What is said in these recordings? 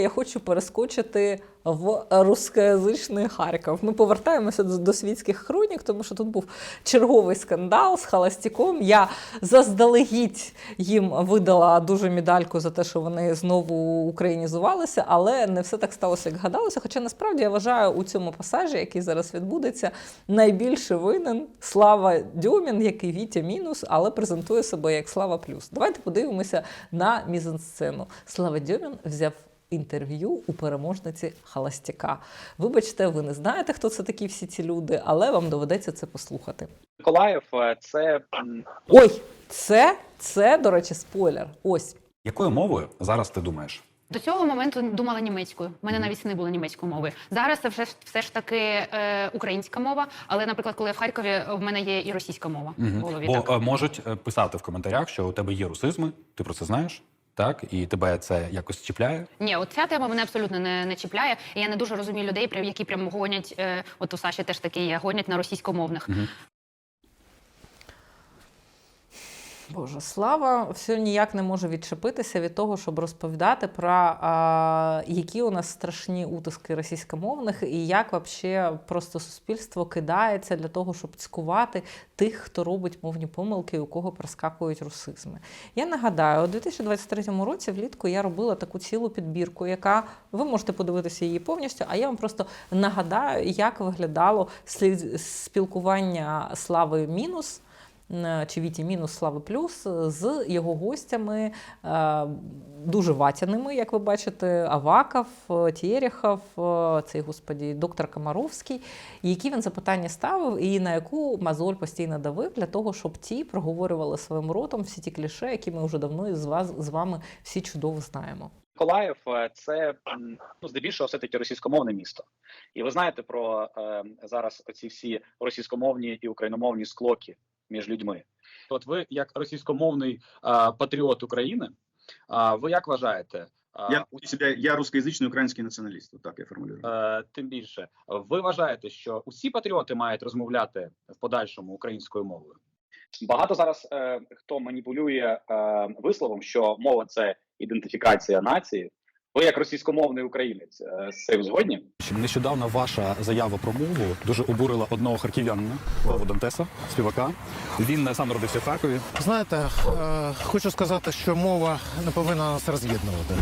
Я хочу перескочити в рускоязичний Харків. Ми повертаємося до, світських хронік, тому що тут був черговий скандал з Холостяком. Я заздалегідь їм видала дуже медальку за те, що вони знову українізувалися, але не все так сталося, як гадалося. Хоча насправді я вважаю у цьому пасажі, який зараз відбудеться, найбільше винен Слава Дьомін, який Вітя мінус, але презентує себе як Слава Плюс. Давайте подивимося на мізансцену. Слава Дьомін взяв інтерв'ю у переможниці Холостяка. Вибачте, ви не знаєте, хто це такі всі ці люди, але вам доведеться це послухати. Миколаїв е, це Ой, це, це, до речі, спойлер. Ось. Якою мовою зараз ти думаєш? До цього моменту думала німецькою. У мене навіть не було німецької мови. Зараз це вже ж- все ж таки е, українська мова. Але, наприклад, коли я в Харкові, в мене є і російська мова в голові. Бо так. е, можуть е, писати в коментарях, що у тебе є русизми, ти про це знаєш, так і тебе це якось чіпляє. Ні, от ця тема мене абсолютно не, не чіпляє. І я не дуже розумію людей, які прям гонять. Е, от у Саші теж такі є, гонять на російськомовних. Боже, слава все ніяк не може відчепитися від того, щоб розповідати про а, які у нас страшні утиски російськомовних, і як вообще просто суспільство кидається для того, щоб цькувати тих, хто робить мовні помилки, у кого проскакують русизми. Я нагадаю, у 2023 році влітку я робила таку цілу підбірку, яка ви можете подивитися її повністю. А я вам просто нагадаю, як виглядало спілкування слави мінус чи Віті мінус Слави Плюс з його гостями е, дуже ватяними, як ви бачите, Аваков, е, Тєрєхов, е, цей господі, доктор Комаровський, які він запитання ставив, і на яку Мазоль постійно давив для того, щоб ті проговорювали своїм ротом всі ті кліше, які ми вже давно із вас з вами всі чудово знаємо. Миколаїв е, це ну здебільшого все таки російськомовне місто. І ви знаєте про е, зараз оці всі російськомовні і україномовні склоки між людьми. От ви, як російськомовний е, патріот України, е, ви як вважаєте? Я у себя я русскоязычный украинский националист. Вот так я формулирую. Е, Тим більше, ви вважаєте, що усі патріоти мають розмовляти в подальшому українською мовою? Багато зараз е, хто маніпулює е, висловом, що мова це ідентифікація нації. Ви як російськомовний українець е, з цим згодні? Нещодавно ваша заява про мову дуже обурила одного харків'янина Вову Дантеса, співака. Він сам народився в Харкові. Знаєте, е, хочу сказати, що мова не повинна нас роз'єднувати.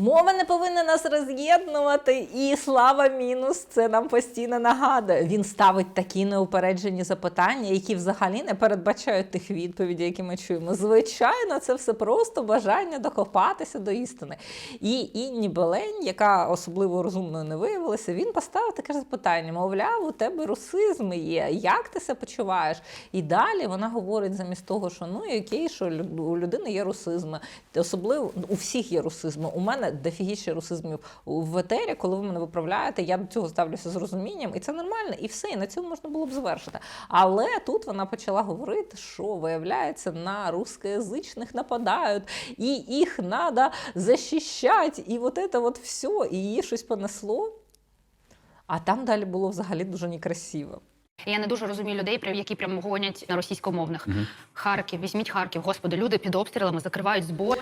Мова не повинна нас роз'єднувати, і слава мінус це нам постійно нагадує. Він ставить такі неупереджені запитання, які взагалі не передбачають тих відповідей, які ми чуємо. Звичайно, це все просто бажання докопатися до істини. І Інні Белень, яка особливо розумною не виявилася, він поставив таке ж запитання: мовляв, у тебе русизми є. Як ти себе почуваєш? І далі вона говорить замість того, що ну окей, що у людини є русизми. Особливо у всіх є русизми. У мене дофігіще русизмів в етері, коли ви мене виправляєте, я до цього ставлюся з розумінням, і це нормально, і все, і на цьому можна було б завершити. Але тут вона почала говорити, що виявляється, на русскоязичних нападають, і їх треба захищати, і от це от все, і її щось понесло. А там далі було взагалі дуже некрасиво. Я не дуже розумію людей, які прям гонять на російськомовних. Харків, візьміть Харків. Господи, люди під обстрілами закривають збор.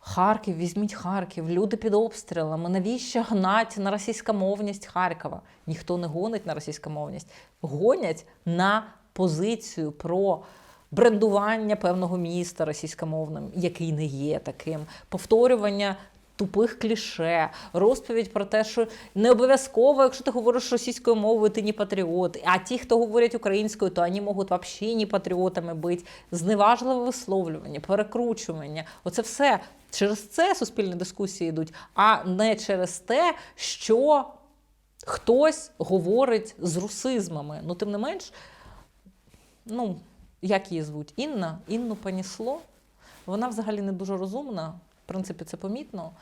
Харків, візьміть Харків, люди під обстрілами. Навіщо гнать на російськомовність Харкова? Ніхто не гонить на російськомовність. Гонять на позицію про брендування певного міста російськомовним, який не є таким, повторювання. Тупих кліше, розповідь про те, що не обов'язково, якщо ти говориш російською мовою, ти не патріот. А ті, хто говорять українською, то вони можуть взагалі не патріотами бути. Зневажливе висловлювання, перекручування. Оце все через це суспільні дискусії йдуть, а не через те, що хтось говорить з русизмами. Ну, тим не менш, ну, як її звуть? Інна? Інну понісло. Вона взагалі не дуже розумна, принципі, це помітно.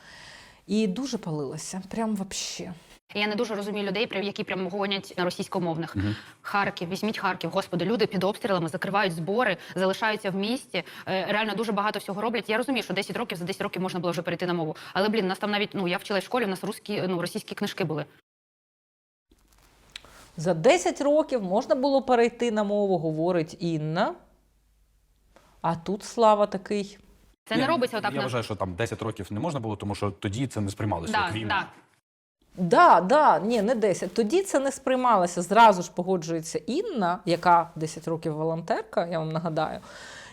І дуже палилася. Прям вообще. Я не дуже розумію людей, які прям гонять на російськомовних. Харків, візьміть Харків. Господи, люди під обстрілами закривають збори, залишаються в місті. Е, Реально дуже багато всього роблять. Я розумію, що 10 років за 10 років можна було вже перейти на мову. Але блін, у нас там навіть ну я вчилась в школі, у нас русські, ну російські книжки були. За 10 років можна було перейти на мову, говорить Інна. А тут слава такий. Це Ні, не робиться отак Я на вважаю, що там 10 років не можна було, тому що тоді це не сприймалося да, як війна. да. Да, да, ні, не 10. Тоді це не сприймалося. Зразу ж погоджується Інна, яка 10 років волонтерка, я вам нагадаю.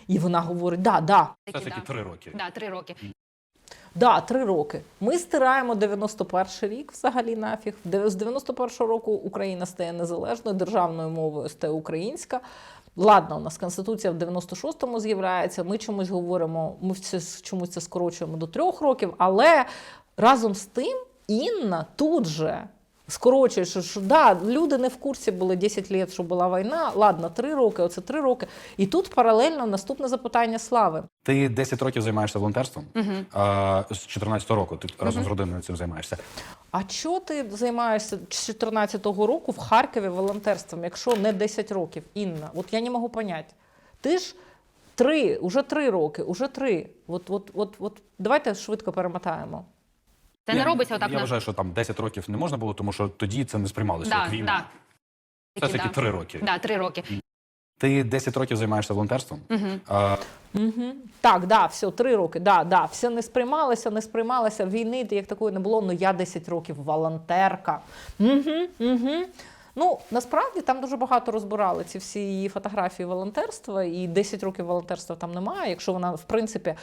І вона говорить: да, да, Все таки да. 3 роки. Да, три роки. да, три роки. Ми стираємо 91 рік взагалі нафіг. З 91 року Україна стає незалежною, державною мовою стає українська. Ладно, у нас Конституція в 96-му з'являється. Ми чомусь говоримо, ми все чомусь це скорочуємо до трьох років, але разом з тим Інна тут же скорочує, що, що да, люди не в курсі були 10 років, що була війна. Ладно, 3 роки, оце 3 роки. І тут паралельно наступне запитання слави. Ти 10 років займаєшся волонтерством, а, з 14 року ти разом з родиною цим займаєшся. А чого ти займаєшся з 14-го року в Харкові волонтерством, якщо не 10 років, Інна? От я не можу поняти. Ти ж три, уже три роки, уже три. От, от, от, от давайте швидко перемотаємо. Це Ні, не робиться отак Я на вважаю, що там 10 років не можна було, тому що тоді це не сприймалося да, як війна. да. Все таки Да. 3 роки. Да, три роки. Ти 10 років займаєшся волонтерством. Угу. А, Угу. Так, да, все, три роки. Да, да, все не сприймалося, не сприймалося. Війни як такої не було. Ну я 10 років волонтерка. Угу, угу. Ну насправді там дуже багато розбирали ці всі її фотографії волонтерства, і 10 років волонтерства там немає. Якщо вона, в принципі,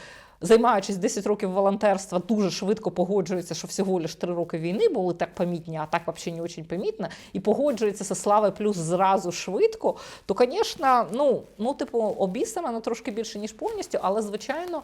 займаючись 10 років волонтерства, дуже швидко погоджується, що всього лиш 3 роки війни були так помітні, а так взагалі не дуже помітно, і погоджується зі славою плюс зразу швидко, то, звісно, ну, ну, типу, обісами трошки більше, ніж повністю, але, звичайно,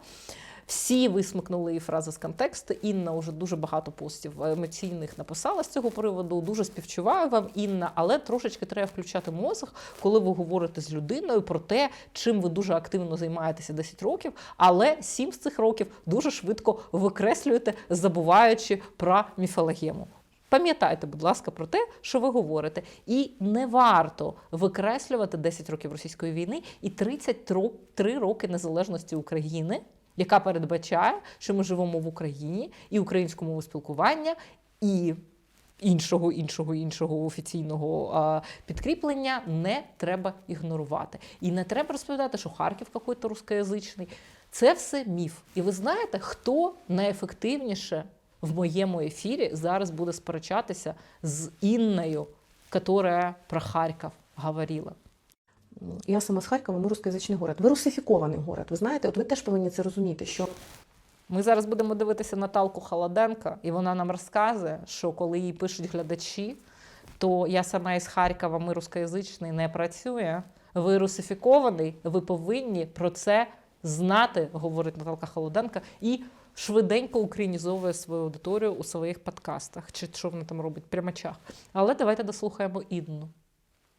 всі висмикнули її фрази з контексту. Інна вже дуже багато постів емоційних написала з цього приводу. Дуже співчуваю вам, Інна, але трошечки треба включати мозок, коли ви говорите з людиною про те, чим ви дуже активно займаєтеся 10 років, але 7 з цих років дуже швидко викреслюєте, забуваючи про міфологему. Пам'ятайте, будь ласка, про те, що ви говорите. І не варто викреслювати 10 років російської війни і 33 роки незалежності України, яка передбачає, що ми живемо в Україні і українську мову спілкування, і іншого, іншого, іншого офіційного а, підкріплення не треба ігнорувати. І не треба розповідати, що Харків якийсь рускоязичний. Це все міф. І ви знаєте, хто найефективніше в моєму ефірі зараз буде сперечатися з Інною, яка про Харків говорила. Я сама з Харкова, ми русскоязичний город. Ви русифікований город. Ви знаєте, от ви теж повинні це розуміти, що Ми зараз будемо дивитися Наталку Холоденка, і вона нам розказує, що коли їй пишуть глядачі, то я сама із Харкова, ми рускоязичний, не працює. Ви русифікований, ви повинні про це знати, говорить Наталка Холоденка, і швиденько українізовує свою аудиторію у своїх подкастах, чи що вона там робить, прямачах. Але давайте дослухаємо Інну.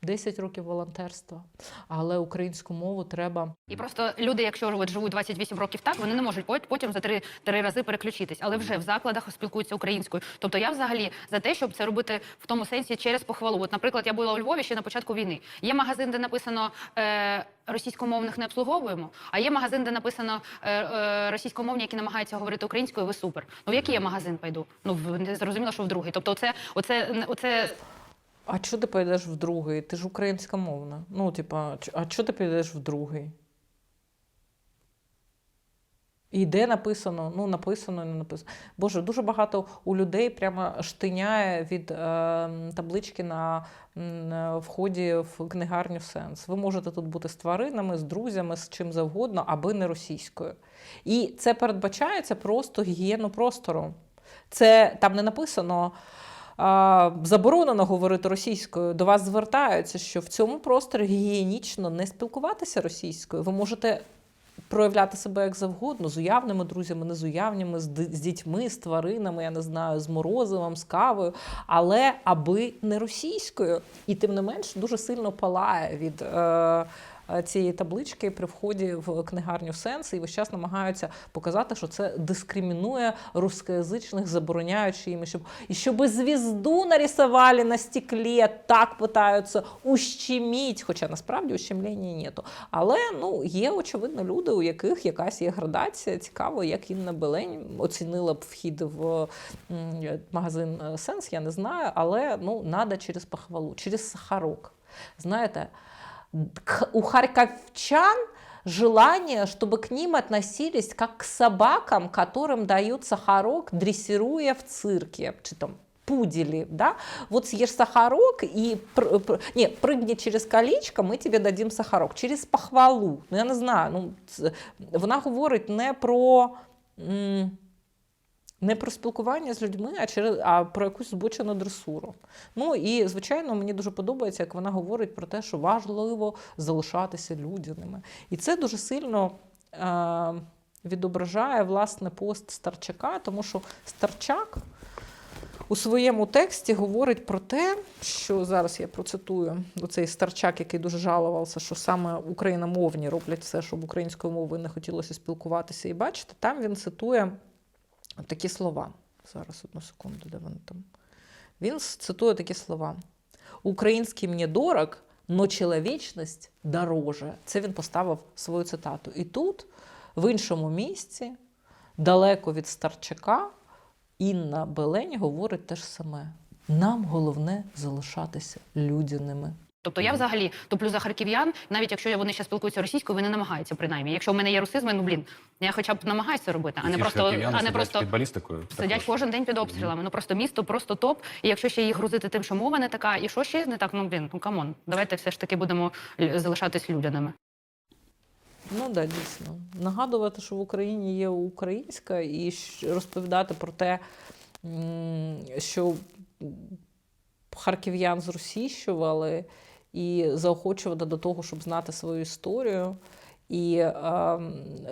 10 років волонтерства, але українську мову треба І просто люди, якщо от живуть 28 років так, вони не можуть потім за три, три рази переключитись, але вже в закладах спілкуються українською. Тобто я взагалі за те, щоб це робити в тому сенсі через похвалу. От, наприклад, я була у Львові ще на початку війни. Є магазин, де написано е, російськомовних не обслуговуємо, а є магазин, де написано е, е, російськомовні, які намагаються говорити українською. Ви супер. Ну в який я магазин пойду? Ну в- не зрозуміло, що в другий. Тобто, оце, оце, оце А чого ти підеш в другий? Ти ж українськомовна. Ну, типа, а чого ти підеш в другий? І де написано? Ну, написано, не написано. Боже, дуже багато у людей прямо штиняє від е, таблички на е, вході в книгарню сенс. Ви можете тут бути з тваринами, з друзями, з чим завгодно, аби не російською. І це передбачається просто гігієну простору. Це там не написано. Заборонено говорити російською. До вас звертаються, що в цьому просторі гігієнічно не спілкуватися російською. Ви можете проявляти себе як завгодно, з уявними друзями, не з уявними, з дітьми, з тваринами, я не знаю, з морозивом, з кавою, але аби не російською. І тим не менш дуже сильно палає від. Е, Цієї таблички при вході в книгарню сенс і весь час намагаються показати, що це дискримінує русскоязичних, забороняючи їм, щоб і щоб звізду нарисували на стеклі, так питаються ущеміть, хоча насправді ущемлення нету. Але ну є очевидно люди, у яких якась є градація. Цікаво, як Інна Белень оцінила б вхід в магазин е, Сенс, я не знаю, але ну надо через похвалу, через сахарок. Знаєте, у харківчан желание, чтобы к ним относились как к собакам, которым дают сахарок, дрессируя в цирке, чи там пудели, да, вот съешь сахарок и пр- пр- не, прыгни через колечко, ми тобі дадим сахарок, через похвалу. Ну, я не знаю, ну, це- вона говорить не про. м, не про спілкування з людьми, а через а про якусь збочену дресуру. Ну і звичайно, мені дуже подобається, як вона говорить про те, що важливо залишатися людяними. І це дуже сильно е, відображає власне пост Старчака, тому що Старчак у своєму тексті говорить про те, що зараз я процитую оцей Старчак, який дуже жалувався, що саме україномовні роблять все, щоб українською мовою не хотілося спілкуватися і бачити. Там він цитує такі слова. Зараз одну секунду, де вони там. Він цитує такі слова: Український мені дорог, но чоловічність дороже. Це він поставив свою цитату. І тут, в іншому місці, далеко від Старчака, Інна Белень говорить те ж саме: нам головне залишатися людяними. Тобто я взагалі топлю за харків'ян, навіть якщо вони ще спілкуються російською, вони намагаються принаймні. Якщо в мене є русизми, ну блін, я хоча б намагаюся робити, а не просто а не сидять просто під балістикою. сидять також. кожен день під обстрілами. Ну просто місто, просто топ. І якщо ще їх грузити тим, що мова не така, і що ще не так, ну блін, ну камон, давайте все ж таки будемо е, залишатись людяними. Ну да, дійсно. Нагадувати, що в Україні є українська, і розповідати про те, що харків'ян зросійщували, і заохочувати до того, щоб знати свою історію. І е,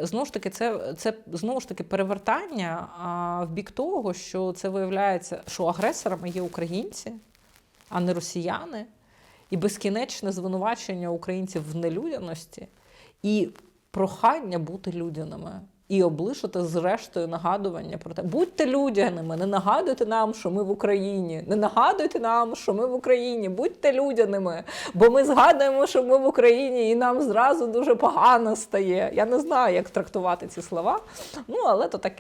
знову ж таки, це, це знову ж таки перевертання а, в бік того, що це виявляється, що агресорами є українці, а не росіяни, і безкінечне звинувачення українців в нелюдяності, і прохання бути людяними. І облишити зрештою нагадування про те, будьте людяними, не нагадуйте нам, що ми в Україні. Не нагадуйте нам, що ми в Україні, будьте людяними, бо ми згадуємо, що ми в Україні, і нам зразу дуже погано стає. Я не знаю, як трактувати ці слова. Ну але то таке.